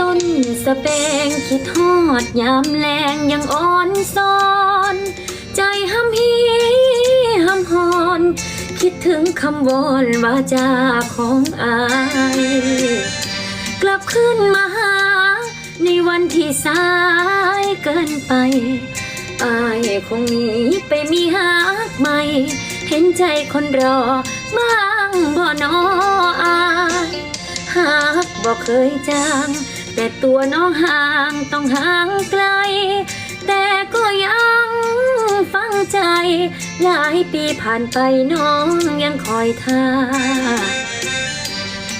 ต้นสะแบงคิดทอดยามแรงยังอ่อนซอน ใจห้ำฮีห้ำหอน คิดถึงคำวอนวาจาของอาย กลับขึ้นมาหา ในวันที่สายเกินไปอายคงหนีไปมีหากใหม่ เห็นใจคนรอบ้างบ่นออายหากบอกเคยจาง แต่ตัวน้องห่างต้องห่างไกล แต่ก็ยังฟังใจ หลายปีผ่านไปน้องยังคอยท่า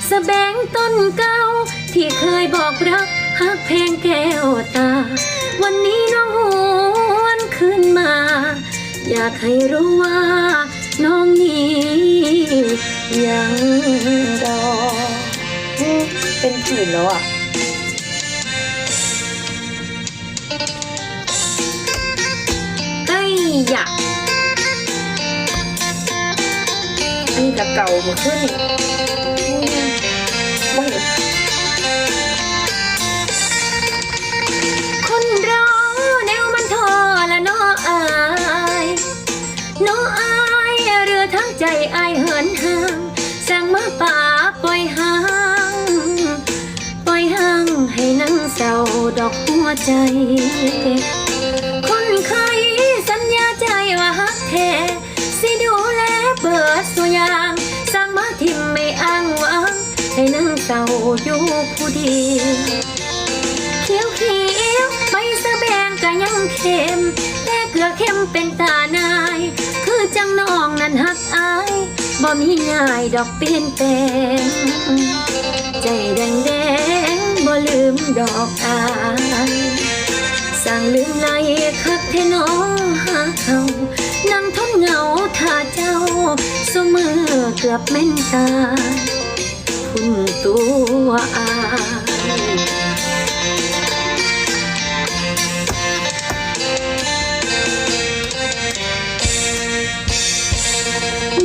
สแบงต้นเก่าที่เคยบอกรักหักเพลงแก้วตา วันนี้น้องหวนขึ้นมา อยากให้รู้ว่า น้องนี้ยังรอเป็นผื่นแล้วอะ อันนี้จะเก่ามาขึ้นไม่เห็นคนรอแนวมันทอละเน้ออายเน้ออายเรือทั้งใจอายเหินห่างสั่งมาป่าปล่อยห่างปล่อยห่างให้นั่งเศร้าดอกหัวใจ เศร้าอยู่ผู้เดียวเขียวเขียวใบสะแบงก็ยังเค็มแต่เกลือเข้มเป็นตานาย คือจังน้องนั้นหักอายบ่มีง่ายดอกเปลี่ยนแปลงใจแดงแดงบ่ลืมดอกอายสั่งลืมไหลคักเทน้องหาเขานั่งทนเหงาถ้าเจ้าสมือเกือบแม่นตา คุณตัวอาย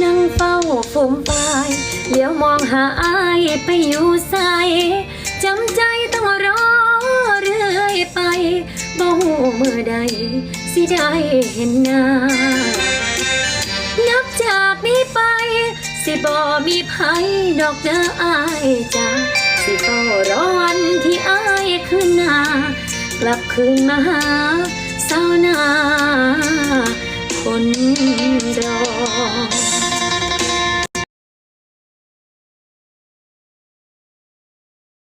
นั่งเฝ้าฟุมฟายเลี้ยวมองหาอายไปอยู่ใสจำใจต้องรอเรื่อยไปบ่หูมือใดสิได้เห็นหน้า สิบ่มีไผดอกเด้ออายจ้าสิเฝ้ารอวันที่อายขึ้นหน้ากลับคืนมาหาสาวนาคนรอ